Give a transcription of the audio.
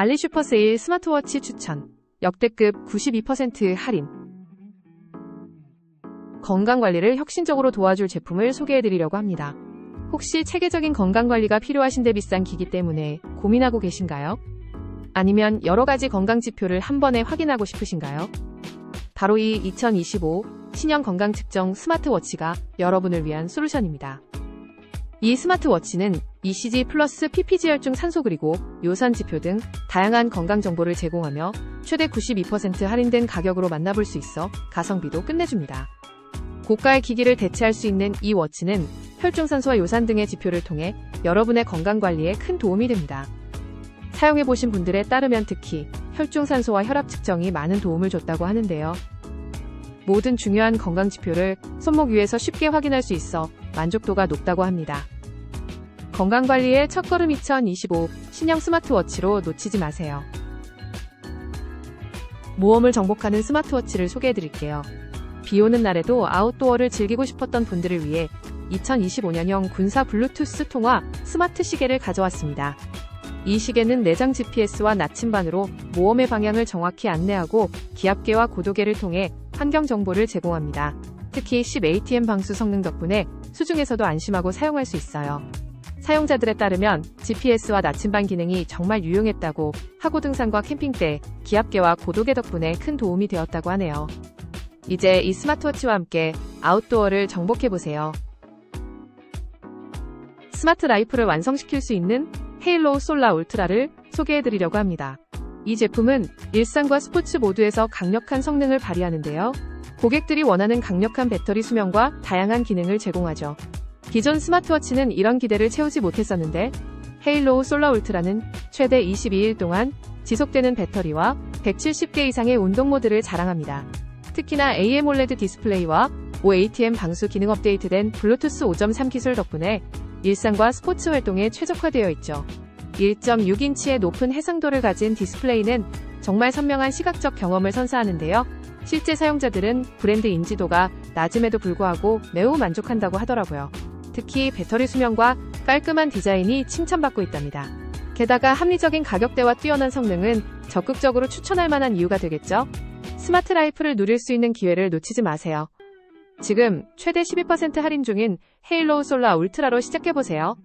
알리 슈퍼세일 스마트워치 추천. 역대급 92% 할인. 건강관리를 혁신적으로 도와줄 제품을 소개해드리려고 합니다. 혹시 체계적인 건강관리가 필요하신데 비싼 기기 때문에 고민하고 계신가요? 아니면 여러 가지 건강 지표를 한 번에 확인하고 싶으신가요? 바로 이 2025 신형 건강 측정 스마트워치가 여러분을 위한 솔루션입니다. 이 스마트워치는 ECG 플러스 PPG 혈중 산소 그리고 요산 지표 등 다양한 건강 정보를 제공하며 최대 92% 할인된 가격으로 만나볼 수 있어 가성비도 끝내줍니다. 고가의 기기를 대체할 수 있는 이 워치는 혈중산소와 요산 등의 지표를 통해 여러분의 건강 관리에 큰 도움이 됩니다. 사용해보신 분들에 따르면 특히 혈중산소와 혈압 측정이 많은 도움을 줬다고 하는데요. 모든 중요한 건강 지표를 손목 위에서 쉽게 확인할 수 있어 만족도가 높다고 합니다. 건강관리의 첫걸음 2025 신형 스마트워치로 놓치지 마세요. 모험을 정복하는 스마트워치를 소개해드릴게요. 비 오는 날에도 아웃도어를 즐기고 싶었던 분들을 위해 2025년형 군사 블루투스 통화 스마트 시계를 가져왔습니다. 이 시계는 내장 GPS와 나침반으로 모험의 방향을 정확히 안내하고 기압계와 고도계를 통해 환경 정보를 제공합니다. 특히 10ATM 방수 성능 덕분에 수중에서도 안심하고 사용할 수 있어요. 사용자들에 따르면 GPS와 나침반 기능이 정말 유용했다고 하고 등산과 캠핑 때 기압계와 고도계 덕분에 큰 도움이 되었다고 하네요. 이제 이 스마트워치와 함께 아웃도어를 정복해보세요. 스마트 라이프를 완성시킬 수 있는 헤일로우 솔라 울트라를 소개해드리려고 합니다. 이 제품은 일상과 스포츠 모두에서 강력한 성능을 발휘하는데요. 고객들이 원하는 강력한 배터리 수명과 다양한 기능을 제공하죠. 기존 스마트워치는 이런 기대를 채우지 못했었는데 헤일로우 솔라 울트라는 최대 22일 동안 지속되는 배터리와 170개 이상의 운동 모드를 자랑합니다. 특히나 AMOLED 디스플레이와 OATM 방수 기능 업데이트된 블루투스 5.3 기술 덕분에 일상과 스포츠 활동에 최적화되어 있죠. 1.6인치의 높은 해상도를 가진 디스플레이는 정말 선명한 시각적 경험을 선사하는데요. 실제 사용자들은 브랜드 인지도가 낮음에도 불구하고 매우 만족한다고 하더라고요. 특히 배터리 수명과 깔끔한 디자인이 칭찬받고 있답니다. 게다가 합리적인 가격대와 뛰어난 성능은 적극적으로 추천할 만한 이유가 되겠죠? 스마트 라이프를 누릴 수 있는 기회를 놓치지 마세요. 지금 최대 12% 할인 중인 헤일로우 솔라 울트라로 시작해보세요.